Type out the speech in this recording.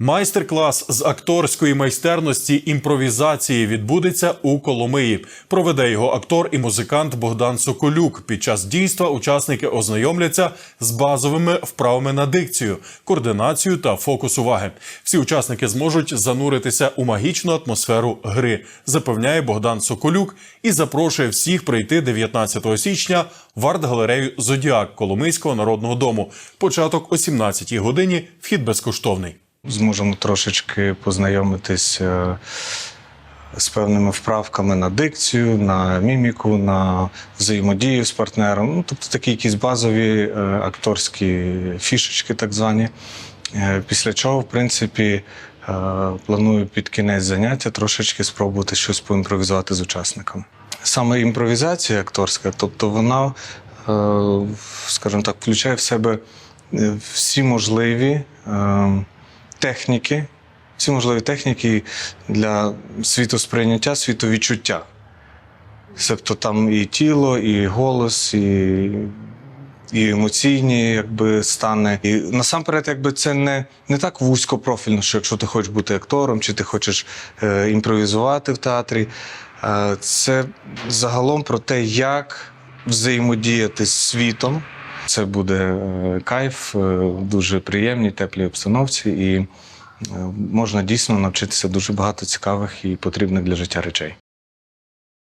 Майстер-клас з акторської майстерності імпровізації відбудеться у Коломиї. Проведе його актор і музикант Богдан Соколюк. Під час дійства учасники ознайомляться з базовими вправами на дикцію, координацію та фокус уваги. Всі учасники зможуть зануритися у магічну атмосферу гри, запевняє Богдан Соколюк і запрошує всіх прийти 19 січня в арт-галерею Зодіак Коломийського народного дому. Початок о 17 годині. Вхід безкоштовний. Зможемо трошечки познайомитись е, з певними вправками на дикцію, на міміку, на взаємодію з партнером. Ну, тобто такі якісь базові е, акторські фішечки, так звані. Е, Після чого, в принципі, планую під кінець заняття трошечки спробувати щось поімпровізувати з учасниками. Саме імпровізація акторська, тобто вона, скажімо так, включає в себе всі можливі техніки, всі можливі техніки для світосприйняття, світовідчуття. Тобто там і тіло, і голос, і, і емоційні якби, стани. І насамперед, якби це не, не так вузькопрофільно, що якщо ти хочеш бути актором, чи ти хочеш е, імпровізувати в театрі. Е, це загалом про те, як взаємодіяти з світом. Це буде е, кайф, е, дуже приємній, теплій обстановці, і е, можна дійсно навчитися дуже багато цікавих і потрібних для життя речей.